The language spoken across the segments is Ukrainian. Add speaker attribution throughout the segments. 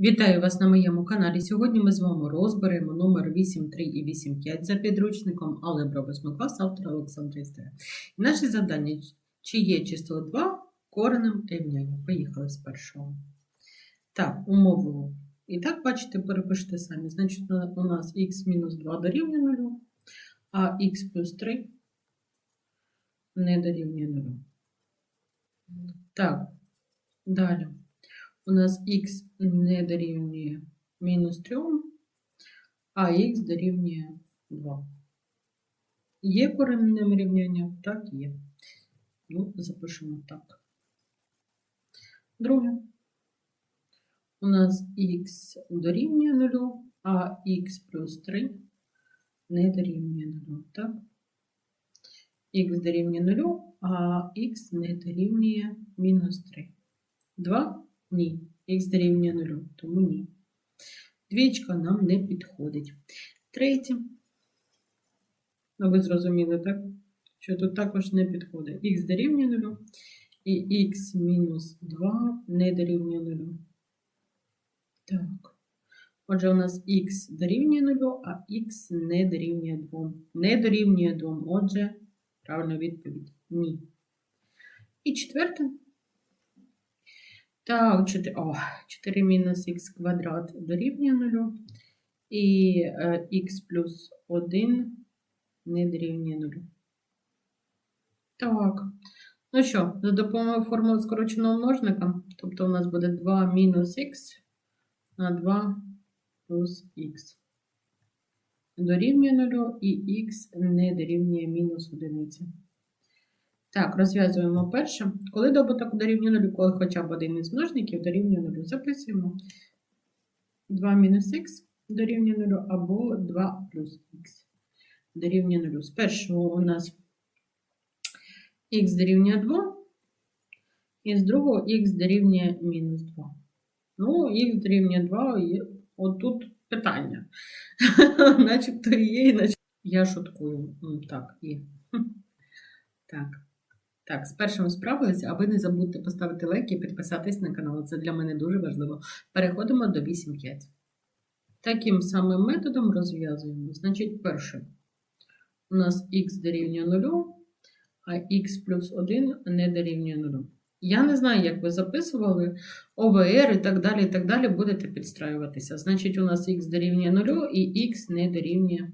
Speaker 1: Вітаю вас на моєму каналі. Сьогодні ми з вами розберемо номер 8.3 і 8.5 за підручником Алебра 8 клас автора Олександра Істера. Наше завдання чи є число 2 коренем рівняння. Поїхали з першого. Так, умову. І так, бачите, перепишете самі. Значить, у нас х мінус 2 дорівнює 0, а х плюс 3 не дорівнює 0. Так, далі. У нас х не дорівнює мінус 3, а х дорівнює 2. Є коренним рівняння? Так, є. Ну, запишемо так. Друге. У нас х дорівнює 0, а х плюс 3 не дорівнює 0. Так? Х дорівнює 0, а х не дорівнює мінус 3. 2 ні. Х дорівнює 0, тому ні. Двічка нам не підходить. Третє. Ну, ви зрозуміли, так? Що тут також не підходить. Х дорівнює 0, і х мінус 2 не дорівнює 0. Так. Отже, у нас х дорівнює 0, а х не дорівнює 2. Не дорівнює 2. Отже, правильна відповідь ні. І четверте. Так, 4, о, 4 мінус х квадрат дорівнює 0. І е, х плюс 1 не дорівнює 0. Так. Ну що, за допомогою формули скороченого множника, тобто у нас буде 2 мінус х на 2 плюс х. Дорівнює 0 і х не дорівнює мінус 1. Так, розв'язуємо перше. Коли добуток дорівнює 0, коли хоча б один із множників дорівнює 0. Записуємо 2 мінус х дорівнює 0 або 2 плюс х дорівнює 0. З першого у нас х дорівнює 2, і з другого х дорівнює мінус 2. Ну, х дорівнює 2, і отут. Начебто і є, і начебто. Я шуткую. Так, є. Так. Так, з першим справилися, а ви не забудьте поставити лайк і підписатись на канал. Це для мене дуже важливо. Переходимо до 8.5. Таким самим методом розв'язуємо. Значить, перше, у нас х дорівнює 0, а х плюс 1 не дорівнює 0. Я не знаю, як ви записували ОВР і так далі, і так далі, будете підстраюватися. Значить, у нас х дорівнює 0 і х не дорівнює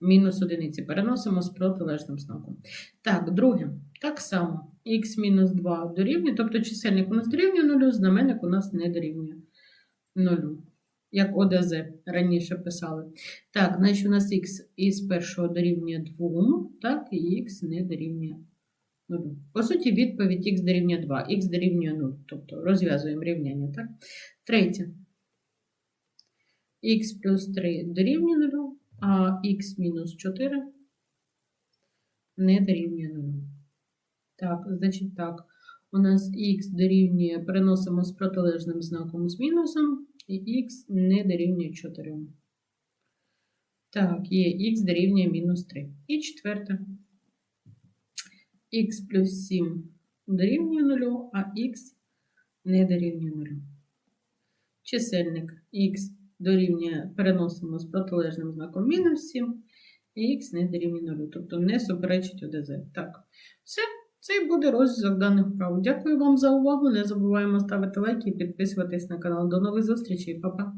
Speaker 1: мінус одиниці. Переносимо з протилежним знаком. Так, друге. Так само х мінус 2 дорівнює, тобто чисельник у нас дорівнює 0, знаменник у нас не дорівнює 0. Як ОДЗ раніше писали. Так, значить у нас х із першого дорівнює 2, так, і х не дорівнює 0. По суті, відповідь х дорівнює 2, х дорівнює 0. Тобто розв'язуємо рівняння, так? Третє. х плюс 3 дорівнює 0, а х мінус 4 не дорівнює 0. Так, значить так, у нас х дорівнює, переносимо з протилежним знаком з мінусом, і х не дорівнює 4. Так, є х дорівнює мінус 3. І четверте. Х плюс 7 дорівнює 0, а х не дорівнює 0. Чисельник х дорівнює, переносимо з протилежним знаком мінус 7, і х не дорівнює 0. Тобто не суперечить ОДЗ. Так, все. Це і буде розв'язок даних вправ. Дякую вам за увагу. Не забуваємо ставити лайки і підписуватись на канал. До нових зустрічей, Па-па!